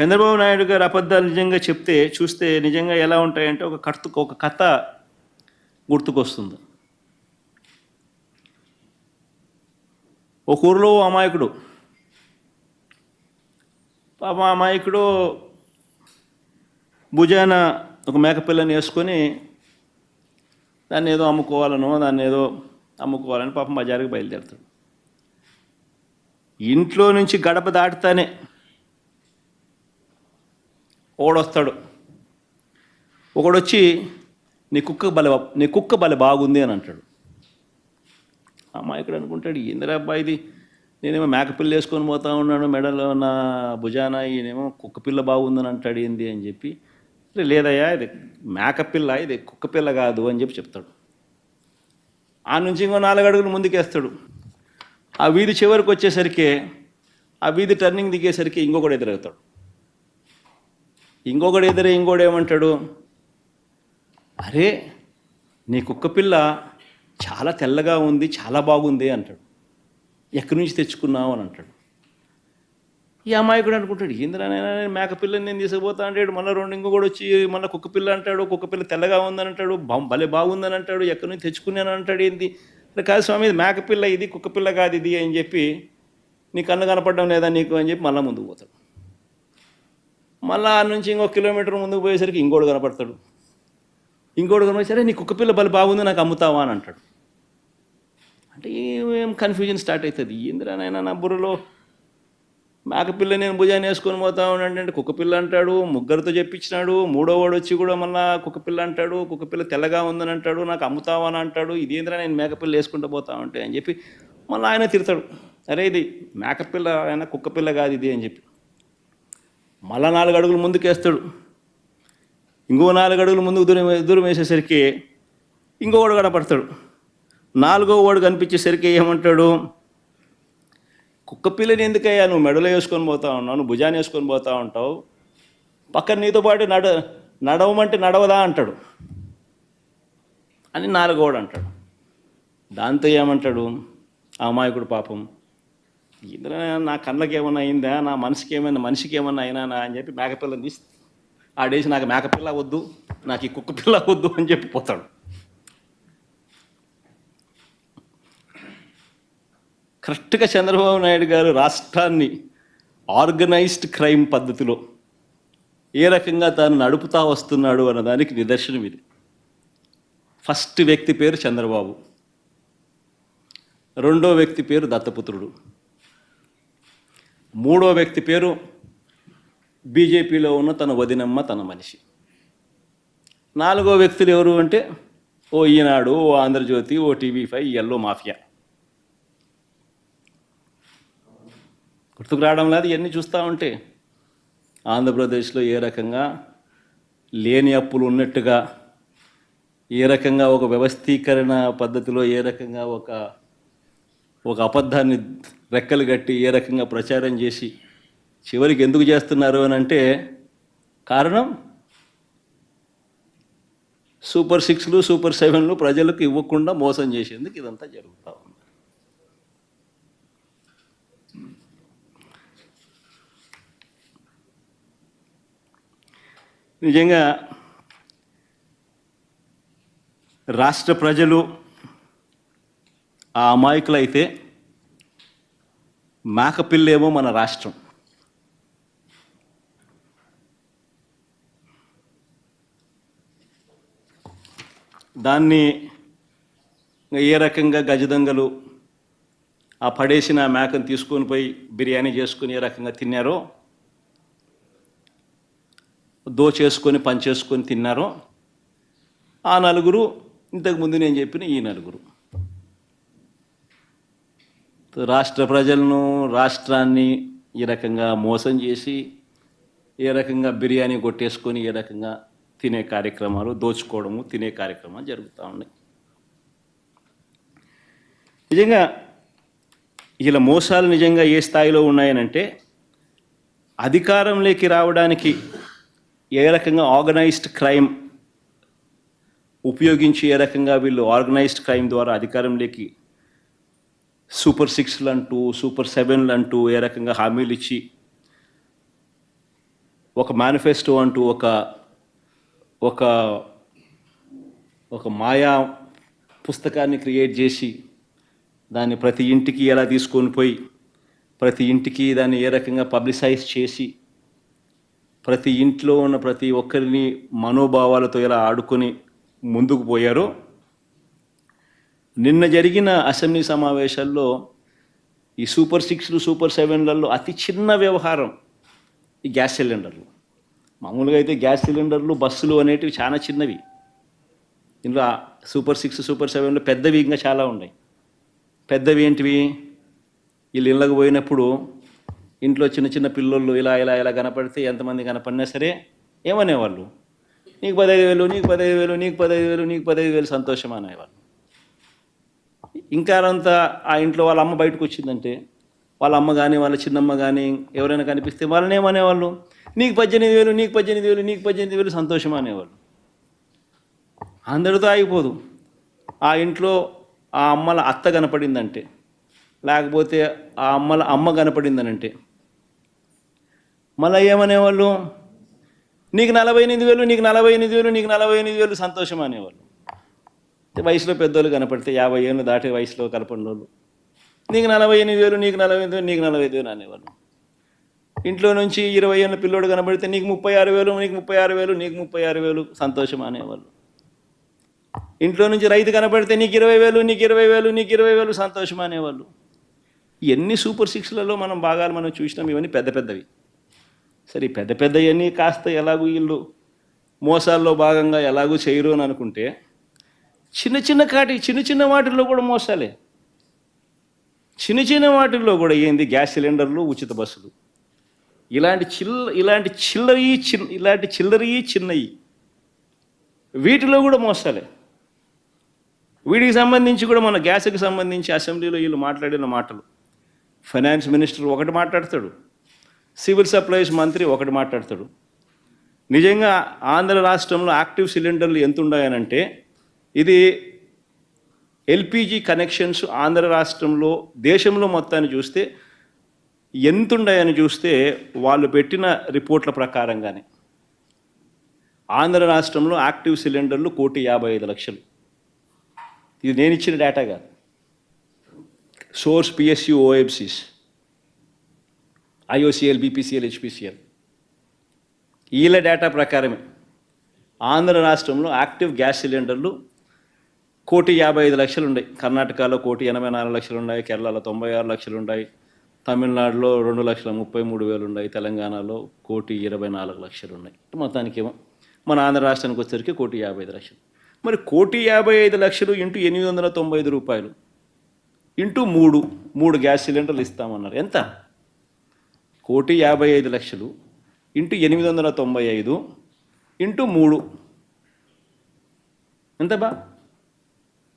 చంద్రబాబు నాయుడు గారు అబద్ధాలు నిజంగా చెప్తే చూస్తే నిజంగా ఎలా ఉంటాయంటే ఒక కర్త ఒక కథ గుర్తుకొస్తుంది. ఒక ఊరిలో ఓ అమాయకుడు పాప అమాయకుడు భుజాన ఒక మేకపిల్లని వేసుకొని దాన్ని ఏదో అమ్ముకోవాలనో దాన్ని ఏదో అమ్ముకోవాలని పాపం బజారుకి బయలుదేరుతాడు. ఇంట్లో నుంచి గడప దాటుతానే ఓడొస్తాడు. ఒకడొచ్చి నీ కుక్క బల నీ కుక్క బల బాగుంది అని అంటాడు. అమాయకుడు అనుకుంటాడు ఏందిరా అబ్బా ఇది? నేనేమో మేకపిల్ల వేసుకొని పోతా ఉన్నాను మెడలో నా భుజాన ఈయనేమో కుక్క పిల్ల బాగుందని అంటాడు ఏంది అని చెప్పి లేదయ్యా ఇది మేకపిల్ల ఇది కుక్క పిల్ల కాదు అని చెప్పి చెప్తాడు. ఆ నుంచి ఇంకో నాలుగు అడుగులు ముందుకేస్తాడు. ఆ వీధి చివరికి వచ్చేసరికి ఆ వీధి టర్నింగ్ దిగేసరికి ఇంకొకడు ఎదురవుతాడు. ఇంకొకడు ఎదురే ఇంకోడు ఏమంటాడు? అరే నీ కుక్క పిల్ల చాలా తెల్లగా ఉంది చాలా బాగుంది అంటాడు. ఎక్కడి నుంచి తెచ్చుకున్నావు అని అంటాడు. ఈ అమాయకుడు అనుకుంటాడు ఏందిరా నేను మేక పిల్లని నేను తీసుకుపోతా అంటాడు. మళ్ళీ రెండు కూడా వచ్చి మళ్ళీ కుక్క పిల్ల అంటాడు. కుక్క పిల్ల తెల్లగా ఉందని అంటాడు. భలే బాగుందని అంటాడు. ఎక్కడి నుంచి తెచ్చుకున్నాను అంటాడు. ఏంది? కాదు స్వామి ఇది మేక పిల్ల ఇది కుక్క పిల్ల కాదు ఇది అని చెప్పి నీ కన్ను కనపడడం లేదా నీకు? అని చెప్పి మళ్ళీ ముందుకు పోతాడు. మళ్ళీ నుంచి ఇంకో కిలోమీటర్ ముందుకు పోయేసరికి ఇంకోడు కనపడతాడు. ఇంకోడు కనపడేసరికి సరే నీ కుక్క పిల్ల బలి బాగుంది నాకు అమ్ముతావా? అని అంటాడు. అంటే ఏం కన్ఫ్యూజన్ స్టార్ట్ అవుతుంది ఏందిరానాయనా నా బుర్రలో మేకపిల్ల నేను భుజాన్ని వేసుకొని పోతా ఉన్నాడు అంటే కుక్కపిల్ల అంటాడు ముగ్గురితో చెప్పించినాడు మూడో వాడు వచ్చి కూడా మళ్ళా కుక్కపిల్ల అంటాడు కుక్కపిల్ల తెల్లగా ఉందని అంటాడు నాకు అమ్ముతావా? అని అంటాడు ఇదేంద్రా నేను మేకపిల్ల వేసుకుంటూ పోతా ఉంటే? అని చెప్పి మళ్ళీ ఆయన తిడతాడు. అరే ఇది మేకపిల్ల ఆయన కుక్కపిల్ల కాదు ఇది అని చెప్పి. మళ్ళా నాలుగు అడుగులు ముందుకేస్తాడు. ఇంకో నాలుగు అడుగులు ముందుకు దూరం దూరం వేసేసరికి ఇంకోవాడు కనపడతాడు. నాలుగో వాడు కనిపించేసరికి ఏమంటాడు? కుక్క పిల్లని ఎందుకయ్యా నువ్వు మెడలో వేసుకొని పోతా ఉన్నావు? నువ్వు భుజాన్ని వేసుకొని పోతా ఉంటావు? పక్కన నీతో పాటు నడ నడవమంటే నడవదా అంటాడు. అని నాలుగోడు అంటాడు. దాంతో ఏమంటాడు? ఆ అమాయకుడు పాపం ఇందులో నా కళ్ళకి ఏమైనా అయిందా? నా మనసుకి ఏమైనా మనిషికి ఏమైనా అయినా అని చెప్పి మేకపిల్లని తీసి ఆడేసి నాకు మేకపిల్ల వద్దు నాకు ఈ కుక్క పిల్ల వద్దు అని చెప్పి పోతాడు. కరెక్ట్గా చంద్రబాబు నాయుడు గారు రాష్ట్రాన్ని ఆర్గనైజ్డ్ క్రైమ్ పద్ధతిలో ఏ రకంగా తాను నడుపుతా వస్తున్నాడు అన్నదానికి నిదర్శనం ఇది. ఫస్ట్ వ్యక్తి పేరు చంద్రబాబు. రెండో వ్యక్తి పేరు దత్తపుత్రుడు. మూడో వ్యక్తి పేరు బీజేపీలో ఉన్న తన వదినమ్మ తన మనిషి. నాలుగో వ్యక్తులు ఎవరు అంటే ఓ ఈనాడు ఓ ఆంధ్రజ్యోతి ఓ టీవీ ఫైవ్ ఎల్లో మాఫియా. గుర్తుకు రావడం లేదు ఇవన్నీ చూస్తూ ఉంటే. ఆంధ్రప్రదేశ్లో ఏ రకంగా లేని అప్పులు ఉన్నట్టుగా ఏ రకంగా ఒక వ్యవస్థీకరణ పద్ధతిలో ఏ రకంగా ఒక ఒక అబద్ధాన్ని రెక్కలు కట్టి ఏ రకంగా ప్రచారం చేసి చివరికి ఎందుకు చేస్తున్నారు అని అంటే కారణం? సూపర్ సిక్స్లు సూపర్ సెవెన్లు ప్రజలకు ఇవ్వకుండా మోసం చేసేందుకు ఇదంతా జరుగుతూ ఉంది. నిజంగా రాష్ట్ర ప్రజలు ఆ అమాయకులైతే మేకపిల్లేమో మన రాష్ట్రం. దాన్ని ఏ రకంగా గజదంగలు ఆ పడేసిన మేకను తీసుకొని పోయి బిర్యానీ చేసుకొని ఏ రకంగా తిన్నారో దో చేసుకొని పని పంచేసుకొని తిన్నారో ఆ నలుగురు ఇంతకుముందు నేను చెప్పిన ఈ నలుగురు. రాష్ట్ర ప్రజలను రాష్ట్రాన్ని ఈ రకంగా మోసం చేసి ఏ రకంగా బిర్యానీ కొట్టేసుకొని ఏ రకంగా తినే కార్యక్రమాలు దోచుకోవడము తినే కార్యక్రమాలు జరుగుతూ ఉన్నాయి. నిజంగా ఇలా మోసాలు నిజంగా ఏ స్థాయిలో ఉన్నాయనంటే అధికారంలోకి రావడానికి ఏ రకంగా ఆర్గనైజ్డ్ క్రైమ్ ఉపయోగించి ఏ రకంగా వీళ్ళు ఆర్గనైజ్డ్ క్రైమ్ ద్వారా అధికారంలోకి సూపర్ సిక్స్లు అంటూ సూపర్ సెవెన్లు అంటూ ఏ రకంగా హామీలు ఇచ్చి ఒక మేనిఫెస్టో అంటూ ఒక ఒక ఒక మాయా పుస్తకాన్ని క్రియేట్ చేసి దాన్ని ప్రతి ఇంటికి ఎలా తీసుకొని పోయి ప్రతి ఇంటికి దాన్ని ఏ రకంగా పబ్లిసైజ్ చేసి ప్రతి ఇంట్లో ఉన్న ప్రతి ఒక్కరిని మనోభావాలతో ఎలా ఆడుకొని ముందుకు పోయారో నిన్న జరిగిన అసెంబ్లీ సమావేశాల్లో ఈ సూపర్ సిక్స్లు సూపర్ సెవెన్లలో అతి చిన్న వ్యవహారం ఈ గ్యాస్ సిలిండర్లు. మామూలుగా అయితే గ్యాస్ సిలిండర్లు బస్సులు అనేటివి చాలా చిన్నవి. ఇందులో సూపర్ సిక్స్ సూపర్ సెవెన్లో పెద్దవి ఇంకా చాలా ఉన్నాయి. పెద్దవి ఏంటివి? వీళ్ళు ఇళ్ళకు పోయినప్పుడు ఇంట్లో చిన్న చిన్న పిల్లోళ్ళు ఇలా ఇలా ఇలా కనపడితే ఎంతమంది కనపడినా సరే ఏమనేవాళ్ళు? నీకు పదహైదు వేలు నీకు పదహైదు వేలు నీకు పదహైదు వేలు నీకు పదహైదు వేలు సంతోషం అనేవాళ్ళు. ఇంకా అంతా ఆ ఇంట్లో వాళ్ళ అమ్మ బయటకు వచ్చిందంటే వాళ్ళ అమ్మ కానీ వాళ్ళ చిన్నమ్మ కానీ ఎవరైనా కనిపిస్తే వాళ్ళని ఏమనేవాళ్ళు? నీకు పద్దెనిమిది వేలు నీకు పద్దెనిమిది వేలు నీకు పద్దెనిమిది వేలు సంతోషం అనేవాళ్ళు. అందరితో ఆగిపోదు. ఆ ఇంట్లో ఆ అమ్మల అత్త కనపడిందంటే లేకపోతే ఆ అమ్మల అమ్మ కనపడిందనంటే మళ్ళీ ఏమనేవాళ్ళు? నీకు నలభై ఎనిమిది వేలు నీకు నలభై ఎనిమిది వేలు నీకు నలభై ఎనిమిది వేలు సంతోషం అనేవాళ్ళు. వయసులో పెద్దోళ్ళు కనపడితే యాభై ఏళ్ళు దాటే వయసులో కనపడిన వాళ్ళు నీకు నలభై ఎనిమిది వేలు నీకు నలభై ఎనిమిది వేలు నీకు నలభై ఐదు వేలు అనేవాళ్ళు. ఇంట్లో నుంచి ఇరవై ఏళ్ళ పిల్లోడు కనబడితే నీకు ముప్పై ఆరు వేలు నీకు ముప్పై ఆరు వేలు నీకు ముప్పై ఆరు వేలు సంతోషం అనేవాళ్ళు. ఇంట్లో నుంచి రైతు కనపడితే నీకు ఇరవై వేలు నీకు ఇరవై వేలు నీకు ఇరవై వేలు సంతోషం అనేవాళ్ళు. ఎన్ని సూపర్ సిక్స్లలో మనం భాగాలు మనం చూసినాం ఇవన్నీ పెద్ద పెద్దవి. సరే పెద్ద పెద్ద పెద్దవన్నీ కాస్త ఎలాగూ వీళ్ళు మోసాల్లో భాగంగా ఎలాగూ చేయరు అని అనుకుంటే చిన్న చిన్న కాటి చిన్న చిన్న వాటిల్లో కూడా మోసాలే. చిన్న చిన్న వాటిల్లో కూడా ఏంది? గ్యాస్ సిలిండర్లు ఉచిత బస్సులు. ఇలాంటి చిల్ల ఇలాంటి చిల్లరి చిన్న ఇలాంటి చిల్లరి చిన్నవి వీటిలో కూడా మోసాలే. వీటికి సంబంధించి కూడా మన గ్యాస్కి సంబంధించి అసెంబ్లీలో వీళ్ళు మాట్లాడిన మాటలు. ఫైనాన్స్ మినిస్టర్ ఒకటి మాట్లాడతాడు. సివిల్ సప్లైస్ మంత్రి ఒకటి మాట్లాడతాడు. నిజంగా ఆంధ్ర రాష్ట్రంలో యాక్టివ్ సిలిండర్లు ఎంత ఉన్నాయనంటే ఇది ఎల్పిజి కనెక్షన్స్ ఆంధ్ర రాష్ట్రంలో దేశంలో మొత్తాన్ని చూస్తే ఎంత చూస్తే వాళ్ళు పెట్టిన రిపోర్ట్ల ప్రకారంగానే. ఆంధ్ర రాష్ట్రంలో యాక్టివ్ సిలిండర్లు కోటి యాభై ఐదు లక్షలు. ఇది నేను ఇచ్చిన డేటా కాదు. Source PSU OFCs IOCL BPCL HPCL. వీళ్ళ డేటా ప్రకారమే ఆంధ్ర రాష్ట్రంలో యాక్టివ్ గ్యాస్ సిలిండర్లు కోటి యాభై ఐదు లక్షలు ఉన్నాయి కర్ణాటకలో కోటి ఎనభై నాలుగు లక్షలు ఉన్నాయి కేరళలో తొంభై ఆరు లక్షలు ఉన్నాయి తమిళనాడులో రెండు లక్షల ముప్పై మూడు వేలు ఉన్నాయి తెలంగాణలో కోటి ఇరవై నాలుగు లక్షలు ఉన్నాయి మొత్తానికేమో మన ఆంధ్ర రాష్ట్రానికి వచ్చేసరికి కోటి యాభై ఐదు లక్షలు. మరి కోటి యాభై ఐదు లక్షలు ఇంటూ ఎనిమిది వందల తొంభై ఐదు రూపాయలు. ఇంటూ మూడు మూడు గ్యాస్ సిలిండర్లు ఇస్తామన్నారు. ఎంత? కోటి యాభై ఐదు లక్షలు ఇంటూ ఎనిమిది వందల తొంభై ఐదు ఇంటూ మూడు. ఎంత బా?